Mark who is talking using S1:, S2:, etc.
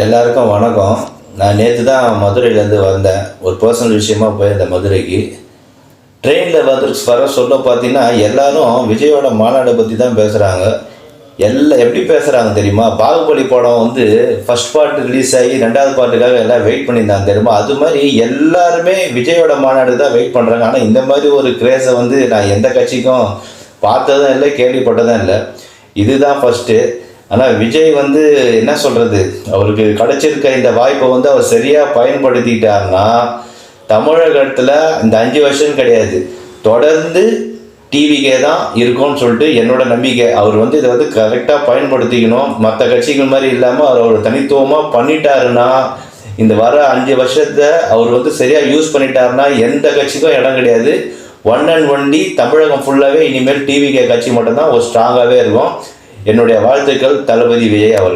S1: எல்லாருக்கும் வணக்கம். நான் நேற்று தான் மதுரையிலேருந்து வந்தேன். ஒரு பர்சனல் விஷயமாக போயிருந்தேன் மதுரைக்கு. ட்ரெயினில் வந்து வர சொல்ல பார்த்தீங்கன்னா எல்லாரும் விஜயோட மாநாடை பற்றி தான் பேசுகிறாங்க எல்லாம் எப்படி பேசுகிறாங்க தெரியுமா? பாகுபலி படம் வந்து ஃபர்ஸ்ட் பார்ட் ரிலீஸ் ஆகி ரெண்டாவது பார்ட்டுக்காக எல்லாம் வெயிட் பண்ணியிருந்தாங்க தெரியுமா? அது மாதிரி எல்லாருமே விஜயோட மாநாடு தான் வெயிட் பண்ணுறாங்க ஆனால் இந்த மாதிரி ஒரு கிரேஸை வந்து நான் எந்த கட்சிக்கும் பார்த்ததும் இல்லை கேள்விப்பட்டதும் இல்லை. இதுதான் ஃபஸ்ட்டு ஆனால் விஜய் வந்து என்ன சொல்கிறது அவருக்கு கிடைச்சிருக்க இந்த வாய்ப்பை வந்து அவர் சரியாக பயன்படுத்திக்கிட்டாருன்னா தமிழகத்தில் இந்த அஞ்சு வருஷம் கிடையாது. தொடர்ந்து டிவிக்கே தான் இருக்கும்னு சொல்லிட்டு என்னோட நம்பிக்கை. அவர் வந்து இதை வந்து கரெக்டாக பயன்படுத்திக்கணும். மற்ற கட்சிகள் மாதிரி இல்லாமல் அவர் ஒரு தனித்துவமாக பண்ணிட்டாருன்னா இந்த வர அஞ்சு வருஷத்தை அவர் வந்து சரியாக யூஸ் பண்ணிட்டாருன்னா எந்த கட்சிக்கும் இடம் கிடையாது. ஒன் அண்ட் ஒன்லி தமிழகம் ஃபுல்லாகவே இனிமேல் டிவிகே கட்சி மட்டும்தான் ஒரு ஸ்ட்ராங்காகவே இருக்கும். என்னுடைய வாழ்த்துக்கள் தளபதி விஜய் அவர்கள்.